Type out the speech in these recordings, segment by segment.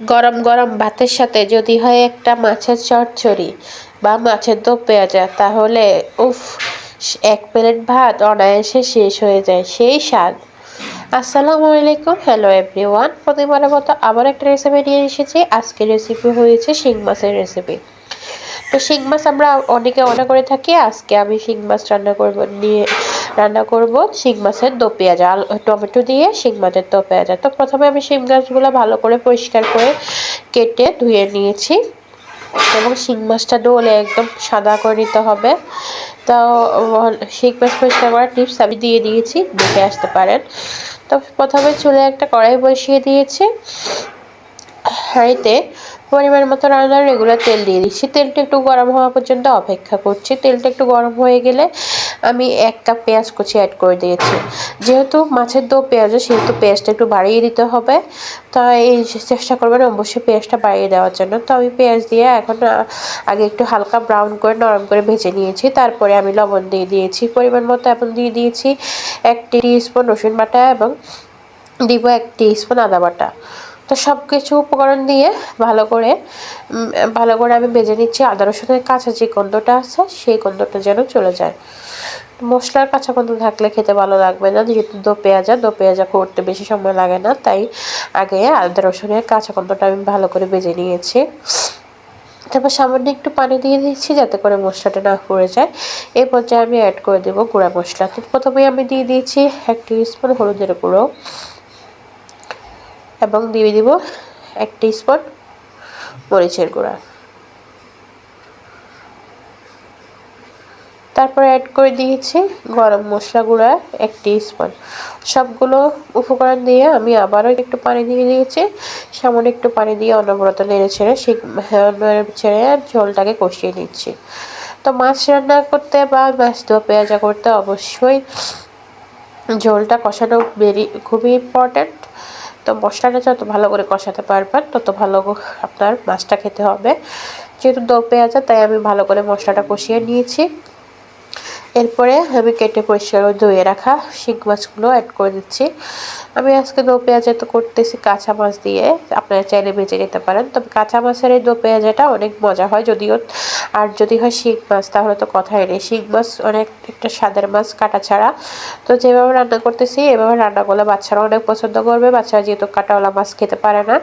গরম গরম ভাতের সাথে যদি হয় একটা মাছের চচ্চড়ি বা মাছের দো পেঁয়াজা, তাহলে উফ, এক প্লেট ভাত অনায়াসে শেষ হয়ে যায় সেই স্বাদ। আসসালামু আলাইকুম, হ্যালো এভরিওয়ান। প্রতিবারের মতো আবার একটা রেসিপি নিয়ে এসেছি। আজকের রেসিপি হয়েছে শিং মাছের রেসিপি তো শিং মাছ আমরা অনেকে অর্ডার করে থাকি, আজকে আমি শিং মাছ রান্না করব নিয়ে রান্না করব শিং মাছের দো পেঁয়াজা টমেটো দিয়ে শিং মাছের দো পেঁয়াজা। তো প্রথমে আমি শিং মাছগুলো ভালো করে পরিষ্কার করে কেটে ধুয়ে নিয়েছি এবং শিং মাছটা ডোলে একদম সাদা করে নিতে হবে। তো শিং মাছ পরিষ্কার করার টিপস আমি দিয়ে দিয়েছি, দেখে আসতে পারেন। তো, প্রথমে চুলে একটা কড়াই বসিয়ে দিয়েছি। হাঁড়িতে পরিমাণ মতো রান্নার রেগুলার তেল দিয়ে দিচ্ছি। তেলটা একটু গরম হওয়া পর্যন্ত অপেক্ষা করছি। তেলটা একটু গরম হয়ে গেলে আমি এক কাপ পেঁয়াজ কুচি অ্যাড করে দিয়েছি। যেহেতু মাছের দো পেঁয়াজ, সেহেতু পেঁয়াজটা একটু বাড়িয়ে দিতে হবে। তাই চেষ্টা করবেন অবশ্যই পেঁয়াজটা বাড়িয়ে দেওয়ার জন্য। তো আমি পেঁয়াজ দিয়ে এখন আগে একটু হালকা ব্রাউন করে, নরম করে ভেজে নিয়েছি। তারপরে আমি লবণ দিয়ে দিয়েছি। পরিমাণ মতো এখন দিয়ে দিয়েছি এক টি স্পুন রসুন বাটা এবং দিব এক টি স্পুন আদা বাটা। তো সব কিছু উপকরণ দিয়ে ভালো করে ভালো করে আমি ভেজে নিচ্ছি আদা রসুনের কাঁচা যে গন্ধটা আছে, সেই গন্ধটা যেন চলে যায়। মশলার কাঁচা গন্ধ থাকলে খেতে ভালো লাগবে না, যেহেতু দো পেঁয়াজা দো পেঁয়াজা করতে বেশি সময় লাগে না, তাই আগে আদা রসুনের কাঁচা গন্ধটা আমি ভালো করে ভেজে নিয়েছি। তারপর সামান্য একটু পানি দিয়ে দিচ্ছি যাতে করে মশলাটা না পড়ে যায়। এই পর্যায়ে আমি অ্যাড করে দেবো গুঁড়া মশলা। তো প্রথমে আমি দিয়ে দিয়েছি এক স্পুন হলুদের গুঁড়ো। এবং দিয়ে দিব এক স্পট মরিচের গুঁড়া। তারপরে অ্যাড করে দিয়েছি গরম মশলা গুঁড়া এক স্পুন সবগুলো উপকরণ দিয়ে আমি আবারও একটু পানি দিয়ে দিয়েছি। সামান্য একটু পানি দিয়ে অনবরত নেড়ে ছেড়ে সেই ছেড়ে ঝোলটাকে কষিয়ে নিচ্ছি। তো মাছ রান্না করতে বা মাছ ধোয়া পেঁয়াজা করতে অবশ্যই ঝোলটা কষানো বেরি খুবই ইম্পর্ট্যান্ট তো মশলাটা যত ভালো করে কষাতে পারবেন, তত ভালো আপনার মাছটা খেতে হবে। যেহেতু দো পেঁয়াজা তাই আমি ভালো করে মশলাটা কষিয়ে নিয়েছি। এরপরে আমি কেটে পরিষ্কার ধুয়ে রাখা শিং মাছগুলো অ্যাড করে দিচ্ছি। আমি আজকে দো পেঁয়াজা তো করতেছি কাঁচা মাছ দিয়ে, আপনারা চাইলে বেঁচে নিতে পারেন। তবে কাঁচা মাছের এই দো পেঁয়াজাটা অনেক মজা হয়, যদিও আর যদি হয় শিং মাছ তাহলে তো কথাই নেই। শিং মাছ অনেক, একটা স্বাদের মাছ কাটা ছাড়া। তো যেভাবে রান্না করতেছি, এভাবে রান্না করলে বাচ্চারা অনেক পছন্দ করবে। বাচ্চারা যেহেতু কাটাওয়ালা মাছ খেতে পারে না।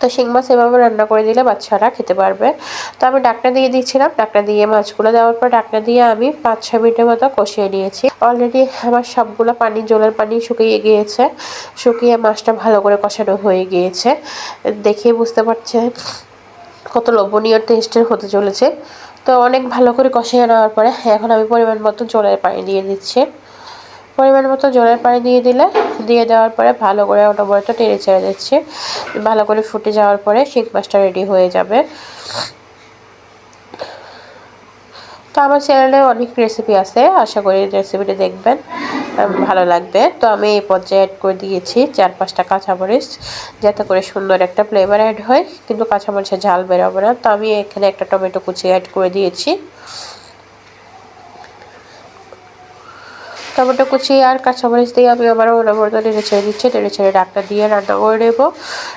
তো শিং মাছ এভাবে রান্না করে দিলে বাচ্চারা খেতে পারবে। তো আমি ডাকনা দিয়ে দিচ্ছিলাম। ডাকনা দিয়ে মাছগুলো দেওয়ার পর ডাকনা দিয়ে আমি পাঁচ ছ মিনিটের মতো কষিয়ে নিয়েছি। অলরেডি আমার সবগুলো পানি, জলের পানি শুকিয়ে গিয়েছে। শুকিয়ে মাছটা ভালো করে কষানো হয়ে গিয়েছে। দেখে বুঝতে পারছেন? কত লোভনীয় টেস্টের হতে চলেছে। তো অনেক ভালো করে কষিয়ে নেওয়ার পরে এখন আমি পরিমাণ মতো জলের পানি দিয়ে দিচ্ছি। পরিমাণ মতো জলের পানি দিয়ে দিলে, দিয়ে দেওয়ার পরে ভালো করে ওটা অনবরত টেনে ছেড়ে দিচ্ছি। ভালো করে ফুটে যাওয়ার পরে শিক মাছটা রেডি হয়ে যাবে। তো আমার চ্যানেলে অনেক রেসিপি আছে, আশা করি রেসিপিটি দেখবেন। ভালো লাগবে। তো আমি এই পর্যায়ে অ্যাড করে দিয়েছি চার পাঁচটা কাঁচামরিচ, যাতে করে সুন্দর একটা ফ্লেভার অ্যাড হয়। কিন্তু কাঁচামরিচের ঝাল বেরোবে না। তো আমি এখানে একটা টমেটো কুচি অ্যাড করে দিয়েছি। টমেটো কুচি আর কাঁচামরিচ দিয়ে আমি আবারও অনবরত নেড়ে ছেড়ে দিচ্ছি। নেড়ে ছেড়ে ডাকটা দিয়ে রান্না করে নেব।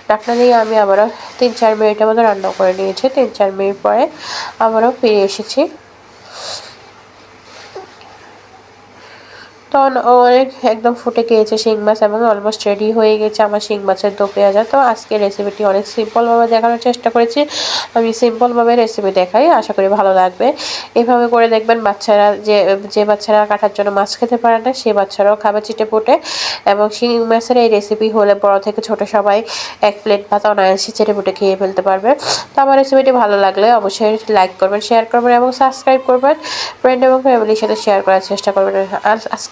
ডাকটা দিয়ে আমি আবারও তিন চার মিনিটের মতো রান্না করে নিয়েছি। তিন চার মিনিট পরে আবারও ফিরে এসেছি। তো অনেক একদম ফুটে গিয়েছে শিং মাছ এবং অলমোস্ট রেডি হয়ে গেছে আমার শিং মাছের দো পেঁয়াজা তো আজকে রেসিপিটি অনেক সিম্পলভাবে দেখানোর চেষ্টা করেছি। আমি সিম্পলভাবে রেসিপি দেখাই, আশা করি ভালো লাগবে। এভাবে করে দেখবেন বাচ্চারা যে যে বাচ্চারা কাটার জন্য মাছ খেতে পারে না, সে বাচ্চারাও খাবে চিটে পুটে এবং শিং মাছের এই রেসিপি হলে বড় থেকে ছোট সবাই এক প্লেট ভাত অনায়াসে চেটে পুটে খেয়ে ফেলতে পারবে। তো আমার রেসিপিটি ভালো লাগলে অবশ্যই লাইক করবেন শেয়ার করবেন এবং সাবস্ক্রাইব করবেন। ফ্রেন্ড এবং ফ্যামিলির সাথে শেয়ার করার চেষ্টা করবেন।